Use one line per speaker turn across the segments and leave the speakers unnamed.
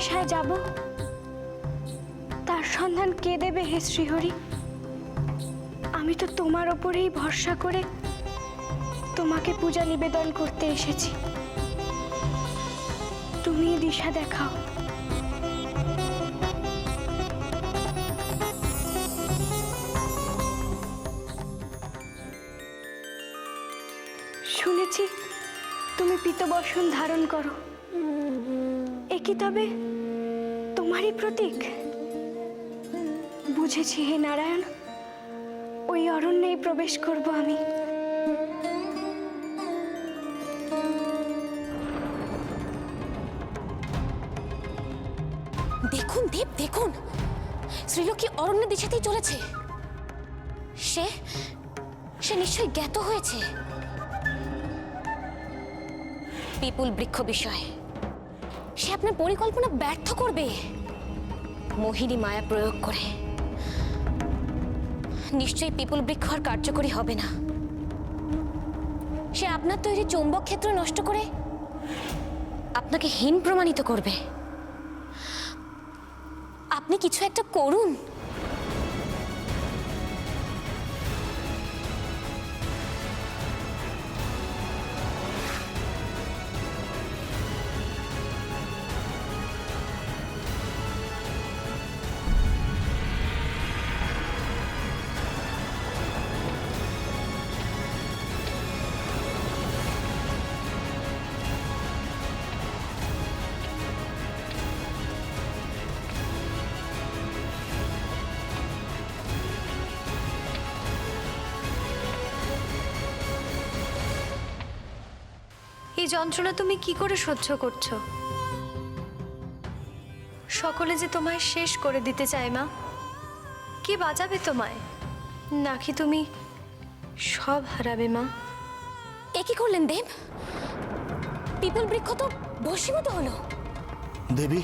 দিশায় যাব? তার সন্ধান কে দেবে হে শ্রীহরি? আমি তো তোমার ওপরেই ভরসা করে তোমাকে পূজা নিবেদন করতে এসেছি। তুমি দিশা দেখাও। শুনেছি তুমি পিতবসন ধারণ করো। কি তবে? তোমারই প্রতীক? বুঝেছি হে নারায়ণ, ওই অরণ্যেই প্রবেশ করব আমি।
দেখুন, দেব, দেখুন। শ্রীলক্ষ্মী অরণ্য দিশাতেই চলেছে। সে সে নিশ্চয়ই জ্ঞাত হয়েছে। বিপুল বৃক্ষ বিষয়। সে আপনার পরিকল্পনা ব্যর্থ করবে। মোহিনী মায়া প্রয়োগ করে। নিশ্চয়ই পিপুল বৃক্ষ আর কার্যকরী হবে না। সে আপনার তৈরি চৌম্বক ক্ষেত্র নষ্ট করে আপনাকে হীন প্রমাণিত করবে। আপনি কিছু একটা করুন।
এই যন্ত্রণা তুমি কি করে সহ্য করছ? সকলে যে তোমায় শেষ করে দিতে চায় মা কে বাঁচাবে তোমায়? নাকি তুমি সব হারাবে মা?
এ কি করলেন দেব? পিপল বৃক্ষ তো ভস্মীভূত হলো।
দেবী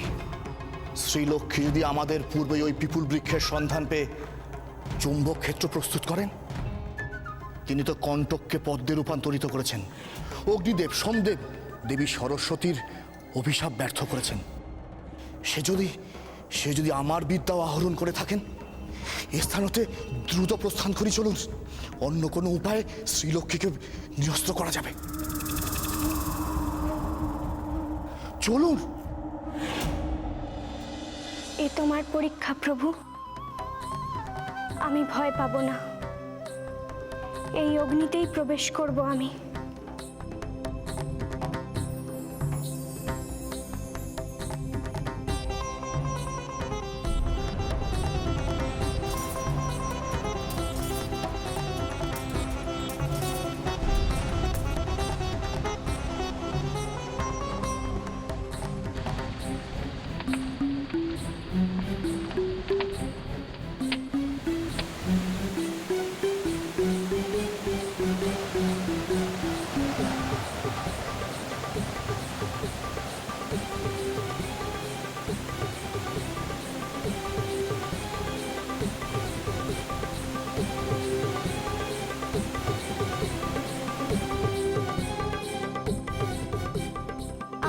শ্রীলক্ষ্মী যদি আমাদের পূর্বে ওই পিপুল বৃক্ষের সন্ধান পেয়ে চুম্বক ক্ষেত্র প্রস্তুত করেন? তিনি তো কণ্টককে পদ্মে রূপান্তরিত করেছেন। অগ্নিদেব, সোমদেব দেবী সরস্বতীর অভিশাপ ব্যর্থ করেছেন। সে যদি সে যদি আমার বিদ্যাও আহরণ করে থাকেন, এ স্থান হতে দ্রুত প্রস্থান করি চলুন। অন্য কোনো উপায়ে শ্রীলক্ষ্মীকে নিরস্ত করা যাবে। চলুন।
এ তোমার পরীক্ষা, প্রভু। আমি ভয় পাব না। এই অগ্নিতেই প্রবেশ করব আমি।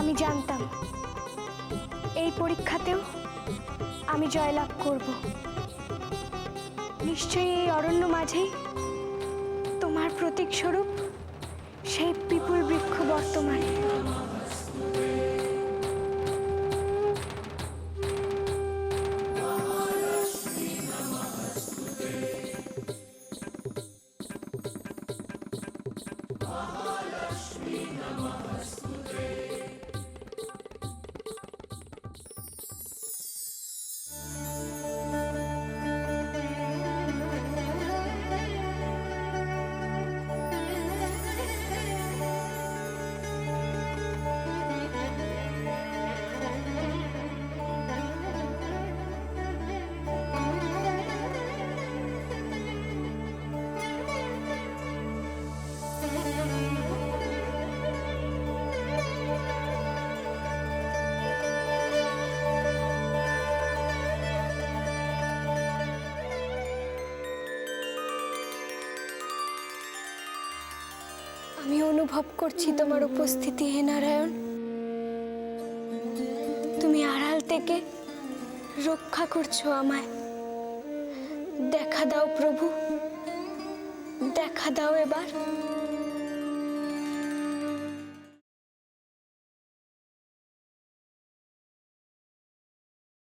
আমি জানতাম। এই পরীক্ষাতেও আমি জয়লাভ করব। নিশ্চয়ই এই অরণ্য মাঝেই তোমার প্রতীক স্বরূপ সেই বিপুল বৃক্ষ বর্তমান। আমি অনুভব করছি তোমার উপস্থিতি, হে নারায়ণ। তুমি আড়াল থেকে রক্ষা করছ আমায়। দেখা দাও প্রভু, দেখা দাও এবার।